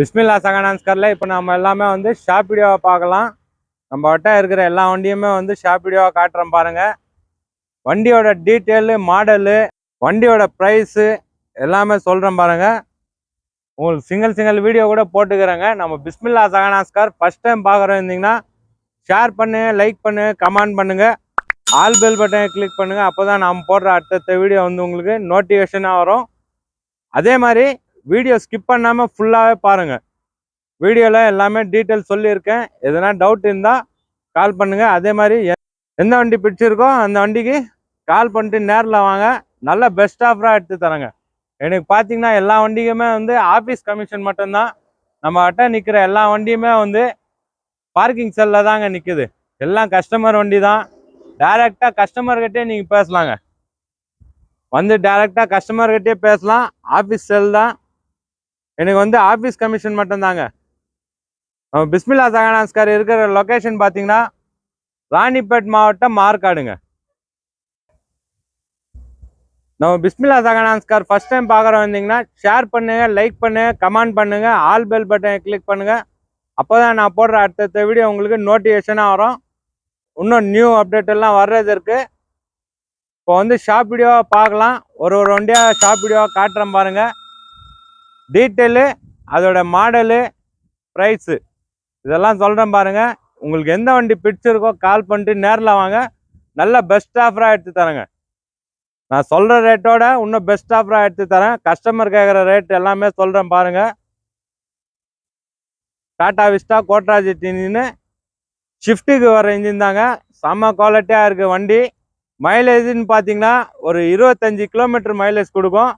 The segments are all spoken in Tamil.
பிஸ்மில்லா சகனான்ஸ்கரில் இப்போ நம்ம எல்லாமே வந்து ஷாப் வீடியோவை பார்க்கலாம். நம்ம வட்ட இருக்கிற எல்லா வண்டியுமே வந்து ஷாப் வீடியோவை காட்டுறோம் பாருங்கள் வண்டியோட டீட்டெயிலு மாடலு வண்டியோட ப்ரைஸு எல்லாமே சொல்கிறேன் பாருங்கள் உங்களுக்கு சிங்கிள் சிங்கிள் வீடியோ கூட போட்டுக்கிறேங்க. நம்ம பிஸ்மில்லா சகனாஸ்கர் ஃபர்ஸ்ட் டைம் பார்க்குறோம் இருந்தீங்கன்னா ஷேர் பண்ணு லைக் பண்ணு கமெண்ட் பண்ணுங்கள் ஆல் பெல் பட்டனை கிளிக் பண்ணுங்கள் அப்போ தான் நாம் போடுற அடுத்தடுத்த வீடியோ வந்து உங்களுக்கு நோட்டிஃபிகேஷனாக வரும். அதே மாதிரி வீடியோ ஸ்கிப் பண்ணாமல் ஃபுல்லாகவே பாருங்கள் வீடியோவில் எல்லாமே டீட்டெயில் சொல்லியிருக்கேன். எதனா டவுட் இருந்தால் கால் பண்ணுங்கள் அதே மாதிரி எந்த வண்டி பிடிச்சிருக்கோ அந்த வண்டிக்கு கால் பண்ணிட்டு நேரில் வாங்க. நல்ல பெஸ்ட் ஆஃபராக எடுத்து தரேங்க. எனக்கு பார்த்தீங்கன்னா எல்லா வண்டிக்குமே வந்து ஆஃபீஸ் கமிஷன் மட்டும்தான். நம்ம கிட்ட நிற்கிற எல்லா வண்டியுமே வந்து பார்க்கிங் செல்லில் தாங்க நிற்குது எல்லாம் கஸ்டமர் வண்டி தான் டேரெக்டாக கஸ்டமர்கிட்டே நீங்கள் பேசலாங்க. வந்து டேரெக்டாக கஸ்டமர்கிட்டே பேசலாம். ஆஃபீஸ் செல் தான். எனக்கு வந்து ஆஃபீஸ் கமிஷன் மட்டும்தாங்க. பிஸ்மில்லா சகனாஸ்கர் இருக்கிற லொக்கேஷன் பார்த்தீங்கன்னா ராணிப்பேட் மாவட்டம் மார்க்காடுங்க. நம்ம பிஸ்மில்லா சகனாஸ்கர் ஃபர்ஸ்ட் டைம் பார்க்குற வந்தீங்கன்னா ஷேர் பண்ணுங்க லைக் பண்ணுங்க கமெண்ட் பண்ணுங்க ஆல் பெல் பட்டனை கிளிக் பண்ணுங்க. அப்போ தான் நான் போடுற அடுத்தடுத்த வீடியோ உங்களுக்கு நோட்டிஃபிகேஷனாக வரும். இன்னும் நியூ அப்டேட் எல்லாம் வர்றது இருக்கு இப்போ வந்து ஷாப் வீடியோவாக பார்க்கலாம். ஒரு ஒரு வண்டியாக ஷாப் வீடியோவாக காட்டுறேன் பாருங்கள் டீட்டெயிலு அதோட மாடலு ப்ரைஸு. இதெல்லாம் சொல்கிறேன் பாருங்கள் உங்களுக்கு எந்த வண்டி பிடிச்சிருக்கோ கால் பண்ணிட்டு நேரில் வாங்க. நல்ல பெஸ்ட் ஆஃபராக எடுத்து தரேங்க. நான் சொல்கிற ரேட்டோட இன்னும் பெஸ்ட் ஆஃபராக எடுத்து தரேன். கஸ்டமர் கேட்குற ரேட் எல்லாமே சொல்கிறேன் பாருங்கள் டாட்டா விஸ்டா கோட்ராஜ் இன்ஜின்னு ஷிஃப்ட்டுக்கு வர இன்ஜின் தாங்க. செம்ம குவாலிட்டியாக இருக்குது வண்டி. மைலேஜ்னு பார்த்தீங்கன்னா ஒரு இருபத்தஞ்சி கிலோமீட்டர் மைலேஜ் கொடுக்கும்.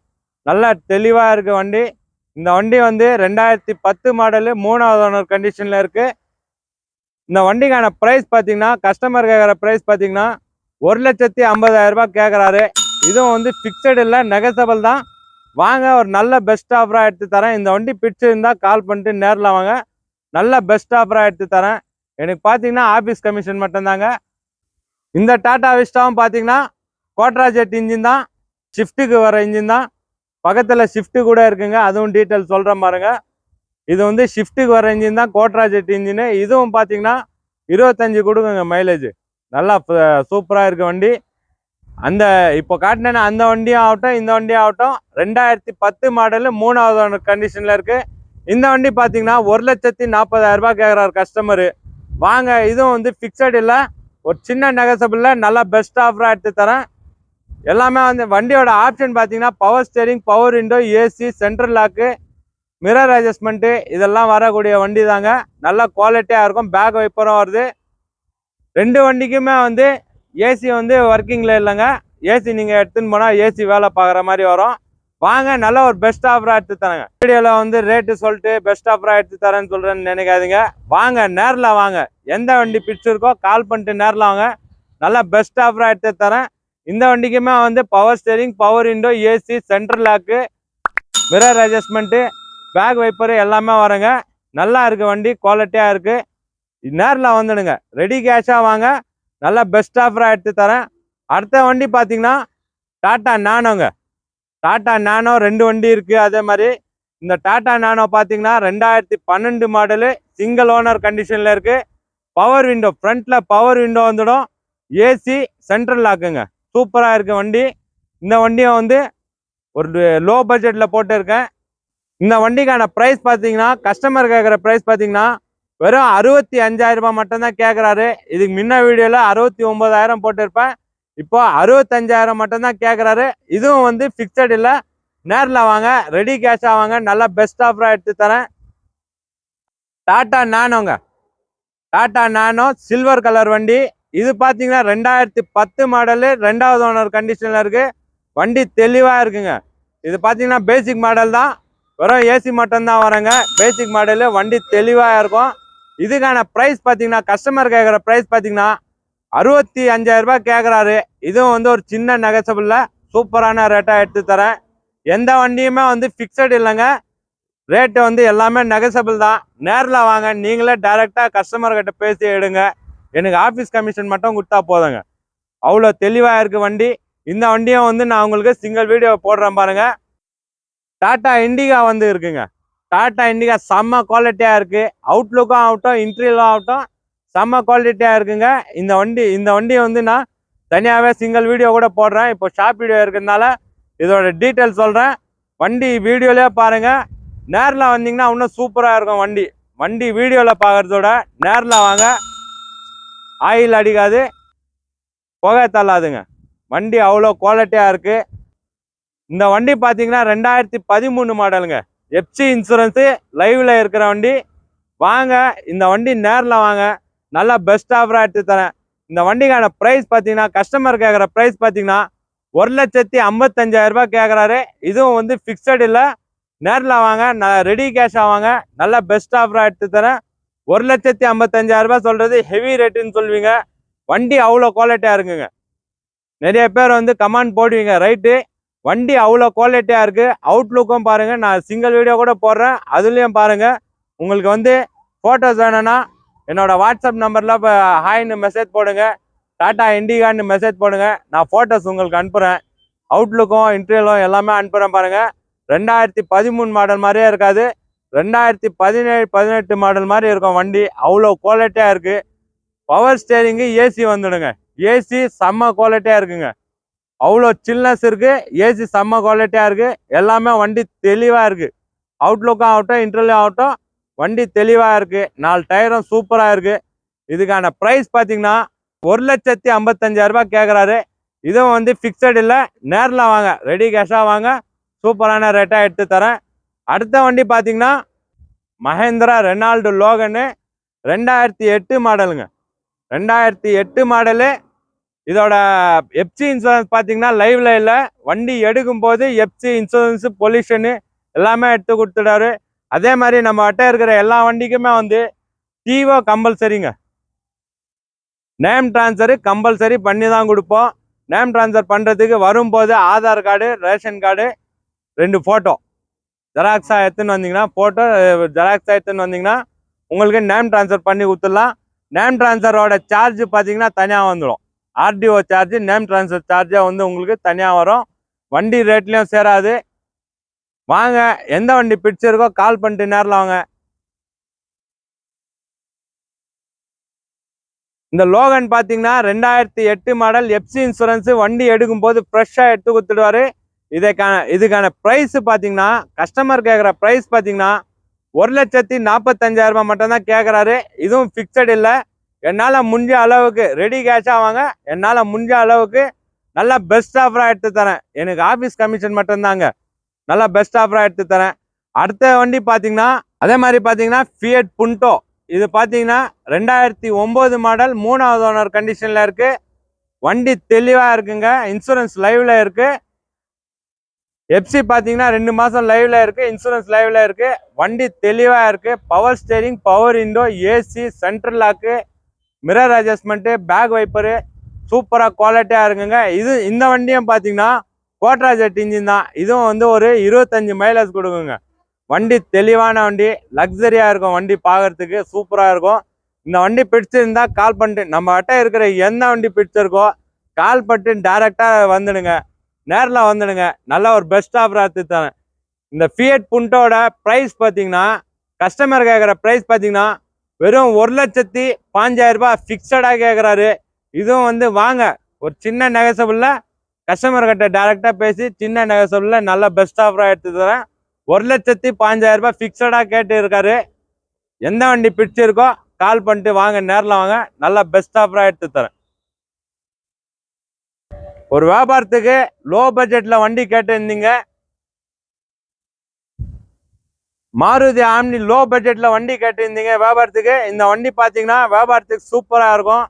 நல்லா தெளிவாக இருக்குது வண்டி. இந்த வண்டி வந்து ரெண்டாயிரத்தி பத்து மாடலு மூணாவது ஓனர் கண்டிஷனில் இருக்குது இந்த வண்டிக்கான ப்ரைஸ் பார்த்தீங்கன்னா கஸ்டமர் கேட்குற ப்ரைஸ் பார்த்தீங்கன்னா ஒரு லட்சத்தி ஐம்பதாயிரம் ரூபாய் கேட்குறாரு இதுவும் வந்து ஃபிக்ஸடு இல்லை நெகசபிள் தான். வாங்க ஒரு நல்ல பெஸ்ட் ஆஃபராக எடுத்து தரேன். இந்த வண்டி பிடிச்சிருந்தால் கால் பண்ணிட்டு நேரில் வாங்க. நல்ல பெஸ்ட் ஆஃபராக எடுத்து தரேன். எனக்கு பார்த்தீங்கன்னா ஆஃபீஸ் கமிஷன் மட்டும்தாங்க. இந்த டாட்டா விஸ்டாவும் பார்த்தீங்கன்னா கோட்ராஜெட் இன்ஜின் தான். ஷிஃப்ட்டுக்கு வர இன்ஜின் தான். பக்கத்தில் ஷிஃப்ட்டு கூட இருக்குங்க. அதுவும் டீட்டெயில் சொல்கிறேன் பாருங்க. இது வந்து ஷிஃப்ட்டுக்கு வர இன்ஜின் தான் கோட்ராஜெட் இன்ஜினு இன்ஜின் இதுவும் பார்த்தீங்கன்னா இருபத்தஞ்சு கொடுக்குங்க மைலேஜ் நல்லா சூப்பராக இருக்க வண்டி. அந்த இப்போ காட்டினேன்னா அந்த வண்டியும் ஆகட்டும் இந்த வண்டியும் ஆகட்டும். ரெண்டாயிரத்தி பத்து மாடலு மூணாவது கண்டிஷனில் இருக்குது இந்த வண்டி பார்த்தீங்கன்னா ஒரு லட்சத்தி நாற்பதாயிரம் கேட்குறாரு கஸ்டமரு வாங்க இதுவும் வந்து ஃபிக்ஸட் இல்லை. ஒரு சின்ன நெகசபிளில் நல்லா பெஸ்ட் ஆஃபராக எடுத்து தரேன். எல்லாமே வந்து வண்டியோட ஆப்ஷன் பார்த்தீங்கன்னா power steering power window AC central lock mirror adjustment இதெல்லாம் வரக்கூடிய வண்டி தாங்க நல்ல குவாலிட்டியாக இருக்கும். பேக் வைப்பரும் வருது. ரெண்டு வண்டிக்குமே வந்து ஏசி வந்து ஒர்க்கிங்கில் இல்லைங்க. ஏசி நீங்கள் எடுத்துன்னு போனால் ஏசி வேலை பார்க்குற மாதிரி வரும். வாங்க நல்ல ஒரு பெஸ்ட் ஆஃபராக எடுத்து தரேங்க. வீடியோவில் வந்து ரேட்டு சொல்லிட்டு பெஸ்ட் ஆஃபராக எடுத்து தரேன்னு சொல்கிறேன்னு நினைக்காதீங்க. வாங்க நேரில் வாங்க. எந்த வண்டி பிடிச்சிருக்கோ கால் பண்ணிட்டு நேரில் வாங்க. நல்லா பெஸ்ட் ஆஃபராக எடுத்து தரேன். இந்த வண்டிக்குமே வந்து power steering power window AC central lock mirror adjustment back wiper எல்லாமே வருங்க. நல்லா இருக்குது வண்டி குவாலிட்டியாக இருக்கு. நேரில் வந்துடுங்க. ரெடி கேஷாக வாங்க. நல்லா பெஸ்ட் ஆஃபராக எடுத்து தரேன். அடுத்த வண்டி பார்த்தீங்கன்னா டாட்டா நானோங்க டாட்டா நானோ ரெண்டு வண்டி இருக்குது அதே மாதிரி இந்த டாட்டா நானோ பார்த்தீங்கன்னா ரெண்டாயிரத்தி பன்னெண்டு மாடலு சிங்கிள் ஓனர் கண்டிஷனில் இருக்குது பவர் விண்டோ ஃப்ரண்ட்டில் பவர் விண்டோ வந்துடும். ஏசி சென்ட்ரல் லாக்குங்க சூப்பராக இருக்க வண்டி. இந்த வண்டியை வந்து ஒரு லோ பட்ஜெட்டில் போட்டிருக்கேன். இந்த வண்டிக்கான ப்ரைஸ் பார்த்தீங்கன்னா கஸ்டமர் கேட்குற ப்ரைஸ் பார்த்தீங்கன்னா வெறும் அறுபத்தி அஞ்சாயிரம் ரூபாய் மட்டும்தான் கேட்குறாரு இதுக்கு முன்ன வீடியோவில் அறுபத்தி ஒம்பதாயிரம் போட்டிருப்பேன். இப்போ அறுபத்தஞ்சாயிரம் மட்டும்தான் கேட்குறாரு இதுவும் வந்து ஃபிக்ஸட் இல்லை. நேரில் வாங்க ரெடி கேஷாக வாங்க. நல்லா பெஸ்ட் ஆஃபராக எடுத்து தரேன். டாட்டா நானோங்க டாட்டா நானோ சில்வர் கலர் வண்டி. இது பார்த்தீங்கன்னா ரெண்டாயிரத்தி பத்து மாடலு ரெண்டாவது ஓனர் கண்டிஷனில் இருக்குது வண்டி தெளிவாக இருக்குங்க. இது பார்த்தீங்கன்னா பேசிக் மாடல் தான். வெறும் ஏசி மட்டும்தான் வரங்க. பேசிக் மாடலு வண்டி தெளிவாக இருக்கும். இதுக்கான ப்ரைஸ் பார்த்தீங்கன்னா கஸ்டமர் கேட்குற ப்ரைஸ் பார்த்தீங்கன்னா அறுபத்தி அஞ்சாயிரம் ரூபாய் கேட்குறாரு இதுவும் வந்து ஒரு சின்ன நெகசபிளில் சூப்பரான ரேட்டாக எடுத்து தரேன். எந்த வண்டியுமே வந்து ஃபிக்ஸட் இல்லைங்க. ரேட்டு வந்து எல்லாமே நெகசபிள் தான். நேரில் வாங்க. நீங்களே டைரெக்டாக கஸ்டமர்கிட்ட பேசி எடுங்க. எனக்கு ஆஃபீஸ் கமிஷன் மட்டும் கொடுத்தா போதுங்க. அவ்வளோ தெளிவாக இருக்குது வண்டி. இந்த வண்டியும் வந்து நான் உங்களுக்கு சிங்கிள் வீடியோ போடுறேன் பாருங்கள் டாட்டா இண்டிகா வந்து இருக்குங்க. டாட்டா இண்டிகா செம்ம குவாலிட்டியாக இருக்குது அவுட்லுக்கும் ஆகட்டும் இன்டீரியலும் ஆகட்டும் செம்ம குவாலிட்டியாக இருக்குங்க. இந்த வண்டி இந்த வண்டியை வந்து நான் தனியாகவே சிங்கிள் வீடியோ கூட போடுறேன். இப்போ ஷாப் வீடியோ இருக்கிறதுனால இதோட டீட்டெயில் சொல்கிறேன் வண்டி வீடியோலேயே பாருங்கள் நேரில் வந்தீங்கன்னா இன்னும் சூப்பராக இருக்கும் வண்டி. வண்டி வீடியோவில் பார்க்குறதோட நேரில் வாங்க. ஆயில் அடிக்காது புகை தள்ளாதுங்க. வண்டி அவ்வளோ குவாலிட்டியாக இருக்குது இந்த வண்டி பார்த்தீங்கன்னா ரெண்டாயிரத்தி பதிமூணு மாடலுங்க எஃப்சி இன்சூரன்ஸு லைவில் இருக்கிற வண்டி. வாங்க இந்த வண்டி நேரில் வாங்க. நல்லா பெஸ்ட் ஆஃபராக எடுத்து தரேன். இந்த வண்டிக்கான ப்ரைஸ் பார்த்தீங்கன்னா கஸ்டமர் கேட்குற ப்ரைஸ் பார்த்தீங்கன்னா ஒரு லட்சத்தி ஐம்பத்தஞ்சாயிரம் ரூபாய் கேட்குறாரு. இதுவும் வந்து ஃபிக்ஸட் இல்லை. நேரில் வாங்க நான் ரெடி கேஷாக வாங்க. நல்லா பெஸ்ட் ஆஃபராக எடுத்து தரேன். ஒரு லட்சத்தி ஐம்பத்தஞ்சாயிரம் ரூபாய் சொல்கிறது ஹெவி ரேட்டுன்னு சொல்லுவீங்க. வண்டி அவ்வளோ குவாலிட்டியாக இருக்குங்க. நிறைய பேர் வந்து கமாண்ட் போடுவீங்க. ரைட்டு வண்டி அவ்வளோ குவாலிட்டியாக இருக்குது அவுட்லுக்கும் பாருங்கள் நான் சிங்கிள் வீடியோ கூட போடுறேன். அதுலேயும் பாருங்கள் உங்களுக்கு வந்து ஃபோட்டோஸ் வேணும்னா என்னோடய வாட்ஸ்அப் நம்பரில் இப்போ ஹாய்னு மெசேஜ் போடுங்க. டாட்டா இண்டிகான்னு மெசேஜ் போடுங்க. நான் ஃபோட்டோஸ் உங்களுக்கு அனுப்புகிறேன் அவுட்லுக்கும் இன்டர்வியூலும் எல்லாமே அனுப்புகிறேன் பாருங்கள் ரெண்டாயிரத்தி பதிமூணு மாடல் மாதிரியே இருக்காது. ரெண்டாயிரத்தி பதினேழு பதினெட்டு மாடல் மாதிரி இருக்கும் வண்டி. அவ்வளோ குவாலிட்டியாக இருக்குது பவர் ஸ்டேரிங்கு ஏசி வந்துடுங்க. ஏசி செம்ம குவாலிட்டியாக இருக்குங்க. அவ்வளோ சில்னஸ் இருக்குது ஏசி செம்ம குவாலிட்டியாக இருக்குது எல்லாமே வண்டி தெளிவாக இருக்குது அவுட்லுக்கும் ஆகட்டும் இன்டர்வியூ ஆகட்டும் வண்டி தெளிவாக இருக்குது நாலு டயரும் சூப்பராக இருக்குது இதுக்கான ப்ரைஸ் பார்த்தீங்கன்னா ஒரு லட்சத்தி ஐம்பத்தஞ்சாயிரம் ரூபாய் கேட்குறாரு இதுவும் வந்து ஃபிக்ஸட் இல்லை. நேரில் வாங்க. ரெடி கேஷாக வாங்க. சூப்பரான ரேட்டாக எடுத்து தரேன். அடுத்த வண்டி பார்த்தீங்கன்னா மஹேந்திரா ரெனால்டு லோகனு. ரெண்டாயிரத்தி எட்டு மாடலுங்க. ரெண்டாயிரத்தி எட்டு மாடலு. இதோட எப்சி இன்சூரன்ஸ் பார்த்தீங்கன்னா லைவ்ல இல்லை. வண்டி எடுக்கும்போது எஃப்சி இன்சூரன்ஸு பொல்யூஷனு எல்லாமே எடுத்து கொடுத்துட்டாரு. அதே மாதிரி நம்ம கிட்ட இருக்கிற எல்லா வண்டிக்குமே வந்து டிஓ கம்பல்சரிங்க நேம் ட்ரான்ஸ்ஃபரு கம்பல்சரி பண்ணி தான் கொடுப்போம். நேம் ட்ரான்ஸ்ஃபர் பண்ணுறதுக்கு வரும்போது ஆதார் கார்டு ரேஷன் கார்டு ரெண்டு ஃபோட்டோ ஜெராக்ஸாக எடுத்துன்னு வந்தீங்கன்னா ஃபோட்டோ ஜெராக்ஸாக எடுத்துன்னு வந்தீங்கன்னா உங்களுக்கு நேம் ட்ரான்ஸ்ஃபர் பண்ணி கொடுத்துடலாம். நேம் ட்ரான்ஸ்ஃபரோட சார்ஜ் பார்த்தீங்கன்னா தனியாக வந்துடும் ஆர்டிஓ சார்ஜ் நேம் ட்ரான்ஸ்ஃபர் சார்ஜாக வந்து உங்களுக்கு தனியாக வரும். வண்டி ரேட்லேயும் சேராது. வாங்க எந்த வண்டி பிடிச்சிருக்கோ கால் பண்ணிட்டு நேரில் வாங்க. இந்த லோகன் பார்த்தீங்கன்னா ரெண்டாயிரத்தி எட்டு மாடல் எஃப்சி இன்சூரன்ஸ் வண்டி எடுக்கும்போது ஃப்ரெஷ்ஷாக எடுத்து கொடுத்துடுவாரு. இதுக்கான இதுக்கான ப்ரைஸ் பார்த்தீங்கன்னா கஸ்டமர் கேட்குற ப்ரைஸ் பார்த்தீங்கன்னா ஒரு லட்சத்தி நாற்பத்தஞ்சாயிரம் ரூபாய் மட்டும்தான் கேட்குறாரு இதுவும் ஃபிக்ஸட் இல்லை. என்னால் முடிஞ்ச அளவுக்கு ரெடி கேஷாக வாங்க. என்னால் முடிஞ்ச அளவுக்கு நல்லா பெஸ்ட் ஆஃபராக எடுத்து தரேன். எனக்கு ஆஃபீஸ் கமிஷன் மட்டும்தாங்க. நல்லா பெஸ்ட் ஆஃபராக எடுத்து தரேன். அடுத்த வண்டி பார்த்தீங்கன்னா அதே மாதிரி பார்த்தீங்கன்னா ஃபியட் புண்டோ இது பார்த்தீங்கன்னா ரெண்டாயிரத்தி ஒம்பது மாடல் மூணாவது ஓனர் கண்டிஷனில் இருக்குது வண்டி தெளிவாக இருக்குங்க. இன்சூரன்ஸ் லைவில் இருக்குது எப்சி பார்த்தீங்கன்னா ரெண்டு மாதம் லைவ்ல இருக்குது இன்சூரன்ஸ் லைவ்ல இருக்குது வண்டி தெளிவாக இருக்குது power steering power window AC central lock mirror adjustment back wiper சூப்பராக குவாலிட்டியாக இருக்குங்க. இது இந்த வண்டியும் பார்த்தீங்கன்னா கோட்ரா ஜெட் இன்ஜின் தான். இதுவும் வந்து ஒரு இருபத்தஞ்சு மைலேஜ் கொடுக்குங்க. வண்டி தெளிவான வண்டி லக்ஸரியாக இருக்கும் வண்டி பார்க்கறதுக்கு சூப்பராக இருக்கும். இந்த வண்டி பிடிச்சிருந்தா கால் பண்ணிட்டு நம்ம கிட்ட இருக்கிற எந்த வண்டி பிடிச்சிருக்கோ கால் பண்ணிட்டு டேரெக்டாக வந்துடுங்க. நேரில் வந்துடுங்க. நல்ல ஒரு பெஸ்ட் ஆஃபராக எடுத்து தரேன். இந்த ஃபியட் புண்டோட ப்ரைஸ் பார்த்தீங்கன்னா கஸ்டமர் கேட்குற ப்ரைஸ் பார்த்தீங்கன்னா வெறும் ஒரு லட்சத்தி பாஞ்சாயிரரூபா ஃபிக்ஸடாக கேட்குறாரு. இதுவும் வந்து வாங்க. ஒரு சின்ன நெகசபிளில் கஸ்டமர் கிட்ட டேரெக்டாக பேசி சின்ன நெகசபிளில் நல்ல பெஸ்ட் ஆஃபராக எடுத்து தரேன். ஒரு லட்சத்தி பாஞ்சாயிரரூபா ஃபிக்ஸடாக கேட்டு இருக்காரு. எந்த வண்டி பிடிச்சிருக்கோ கால் பண்ணிட்டு வாங்க நேரில் வாங்க. நல்லா பெஸ்ட் ஆஃபராக எடுத்து தரேன். ஒரு வியாபாரத்துக்கு லோ பட்ஜெட்ல வண்டி கேட்டிருந்தீங்க. மாருதி ஆம்னி லோ பட்ஜெட்ல வண்டி கேட்டிருந்தீங்க வியாபாரத்துக்கு. இந்த வண்டி பார்த்தீங்கன்னா வியாபாரத்துக்கு சூப்பராக இருக்கும்.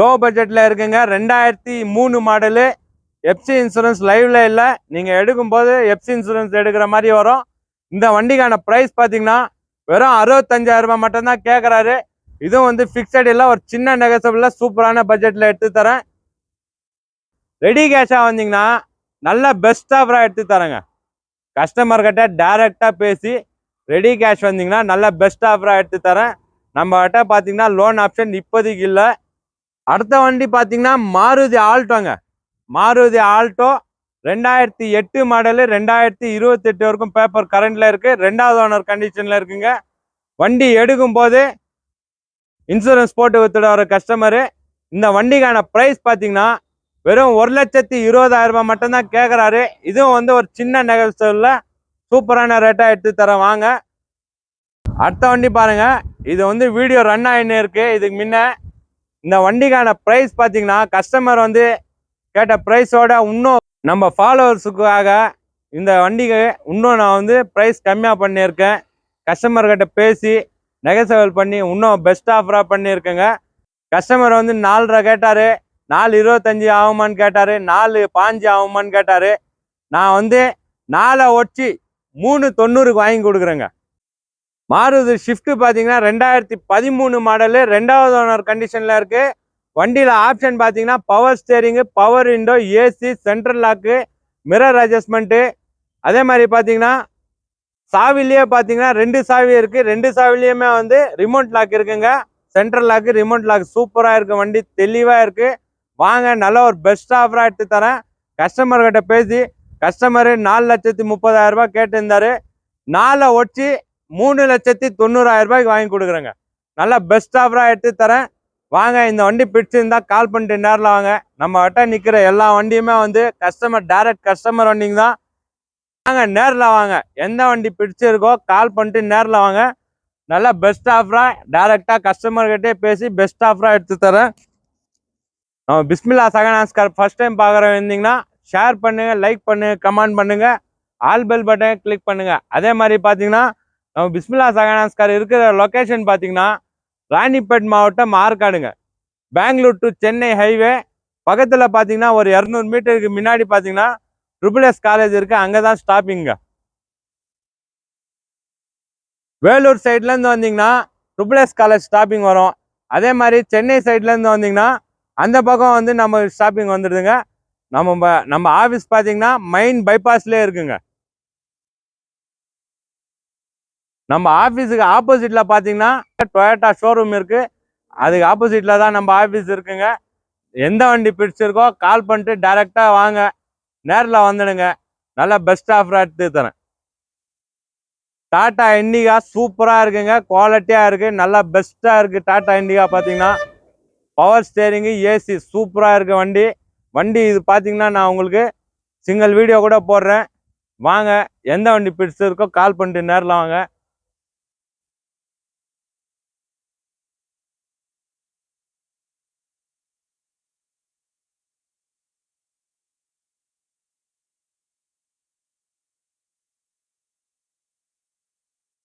லோ பட்ஜெட்ல இருக்குங்க. ரெண்டாயிரத்தி மூணு மாடலு எஃப்சி இன்சூரன்ஸ் லைவ்ல இல்லை. நீங்கள் எடுக்கும்போது எஃப்சி இன்சூரன்ஸ் எடுக்கிற மாதிரி வரும். இந்த வண்டிக்கான ப்ரைஸ் பார்த்தீங்கன்னா வெறும் அறுபத்தஞ்சாயிரம் ரூபாய் மட்டும்தான் கேட்குறாரு இதுவும் வந்து ஃபிக்ஸட் இல்லை. ஒரு சின்ன நெகசபிளில் சூப்பரான பட்ஜெட்டில் எடுத்து தரேன். ரெடி கேஷாக வந்தீங்கன்னா நல்லா பெஸ்ட் ஆஃபராக எடுத்து தரேங்க. கஸ்டமர்கிட்ட டேரெக்டாக டைரெக்டாக பேசி ரெடி கேஷ் வந்தீங்கன்னா நல்ல பெஸ்ட் ஆஃபராக எடுத்து தரேன். நம்ம கிட்ட பார்த்தீங்கன்னா லோன் ஆப்ஷன் இப்போதைக்கு இல்லை. அடுத்த வண்டி பார்த்தீங்கன்னா மாருதி ஆல்டோங்க. மாருதி ஆல்டோ ரெண்டாயிரத்தி எட்டு மாடலு ரெண்டாயிரத்தி இருபத்தெட்டு வரைக்கும் பேப்பர் கரண்டில் இருக்குது ரெண்டாவது ஓனர் கண்டிஷனில் இருக்குங்க. வண்டி எடுக்கும் போது இன்சூரன்ஸ் போட்டு வித்துட வர கஸ்டமரு இந்த வண்டிக்கான ப்ரைஸ் பார்த்தீங்கன்னா வெறும் ஒரு லட்சத்தி இருபதாயிரம் ரூபாய் மட்டும்தான் கேட்குறாரு இதுவும் வந்து ஒரு சின்ன நெகல்ஸில் சூப்பரான ரேட்டாக எடுத்து தரேன் வாங்க. அடுத்த வண்டி பாருங்க. இது வந்து வீடியோ ரன் ஆகின்னு இருக்கு. இதுக்கு முன்ன இந்த வண்டிக்கான ப்ரைஸ் பார்த்தீங்கன்னா கஸ்டமர் வந்து கேட்ட ப்ரைஸோட இன்னும் நம்ம ஃபாலோவர்ஸுக்காக இந்த வண்டிக்கு இன்னும் நான் வந்து ப்ரைஸ் கம்மியாக பண்ணியிருக்கேன். கஸ்டமர்கிட்ட பேசி நெகசவல் பண்ணி இன்னும் பெஸ்ட் ஆஃபராக பண்ணியிருக்கேங்க. கஸ்டமர் வந்து நாலரை கேட்டார். நாலு இருபத்தஞ்சி ஆகுமான்னு கேட்டார் நாலு பாஞ்சு ஆகுமான்னு கேட்டார். நான் வந்து நாலை ஒட்டி மூணு தொண்ணூறுக்கு வாங்கி கொடுக்குறேங்க. மாருதி ஷிஃப்ட்டு பார்த்தீங்கன்னா ரெண்டாயிரத்தி பதிமூணு மாடலு ரெண்டாவது ஓனர் கண்டிஷனில் இருக்குது வண்டியில் ஆப்ஷன் பார்த்தீங்கன்னா power steering power window AC central lock mirror adjustment அதே மாதிரி பார்த்தீங்கன்னா சாவிலேயே பார்த்தீங்கன்னா ரெண்டு சாவி இருக்குது ரெண்டு சாவிலையுமே வந்து ரிமோட் லாக் இருக்குங்க. சென்ட்ரல் லாக்கு ரிமோட் லாக் சூப்பராக இருக்குது வண்டி தெளிவாக இருக்குது வாங்க நல்ல ஒரு பெஸ்ட் ஆஃபராக எடுத்து தரேன். கஸ்டமர்கிட்ட பேசி கஸ்டமரு நாலு லட்சத்தி முப்பதாயிரம் ரூபாய் கேட்டிருந்தாரு. நாலை ஒட்டி மூணு லட்சத்தி தொண்ணூறாயிரம் ரூபாய்க்கு வாங்கி கொடுக்குறேங்க. நல்லா பெஸ்ட் ஆஃபராக எடுத்து தரேன். வாங்க இந்த வண்டி பிடிச்சிருந்தா கால் பண்ணிட்டு நேரில் வாங்க. நம்ம கிட்ட நிற்கிற எல்லா வண்டியுமே வந்து கஸ்டமர் டைரக்ட் கஸ்டமர் வண்டிங்க தான். வாங்க நேரில் வாங்க. எந்த வண்டி பிடிச்சிருக்கோ கால் பண்ணிட்டு நேரில் வாங்க. நல்லா பெஸ்ட் ஆஃபராக டைரெக்டாக கஸ்டமர்கிட்டே பேசி பெஸ்ட் ஆஃபராக எடுத்து தரேன். நம்ம பிஸ்மில்லா சகனாஸ்கார் ஃபர்ஸ்ட் டைம் பார்க்குறவங்க இருந்தீங்கன்னா ஷேர் பண்ணுங்கள் லைக் பண்ணுங்கள் கமெண்ட் பண்ணுங்கள் ஆல் பெல் பட்டனை கிளிக் பண்ணுங்கள் அதே மாதிரி பார்த்தீங்கன்னா நம்ம பிஸ்மில்லா சகனாஸ்கார் இருக்கிற லொக்கேஷன் பார்த்தீங்கன்னா ராணிப்பேட் மாவட்டம் ஆற்காடுங்க. பெங்களூர் டு சென்னை ஹைவே பக்கத்தில் பார்த்தீங்கன்னா ஒரு இரநூறு மீட்டருக்கு முன்னாடி பார்த்தீங்கன்னா ட்ரிபிள் எஸ் காலேஜ் இருக்குது அங்கே தான் ஸ்டாப்பிங்க வேலூர் சைட்லேருந்து வந்தீங்கன்னா ட்ரிபிள் எஸ் காலேஜ் ஸ்டாப்பிங் வரும். அதே மாதிரி சென்னை சைட்லேருந்து வந்தீங்கன்னா அந்த பக்கம் வந்து நம்ம ஷாப்பிங் வந்துடுதுங்க நம்ம நம்ம ஆஃபீஸ் பார்த்தீங்கன்னா மெயின் பைபாஸ்லேயே இருக்குங்க. நம்ம ஆஃபீஸுக்கு ஆப்போசிட்டில் பார்த்தீங்கன்னா டொயோட்டா ஷோரூம் இருக்குது அதுக்கு ஆப்போசிட்டில் தான் நம்ம ஆஃபீஸ் இருக்குங்க. எந்த வண்டி பிடிச்சிருக்கோ கால் பண்ணிட்டு டைரெக்டாக வாங்க. நேரில் வந்துடுங்க. நல்லா பெஸ்ட் ஆஃபர் எடுத்து தரேன். டாட்டா இண்டிகா சூப்பராக இருக்குங்க. குவாலிட்டியாக இருக்குது நல்லா பெஸ்ட்டாக இருக்குது டாட்டா இண்டிகா பார்த்தீங்கன்னா பவர் ஸ்டேரிங்கு ஏசி சூப்பராக இருக்க வண்டி. வண்டி இது பார்த்தீங்கன்னா நான் உங்களுக்கு சிங்கிள் வீடியோ கூட போடுறேன். வாங்க எந்த வண்டி பிடிச்சிருக்கோ கால் பண்ணிட்டு நேரில் வாங்க.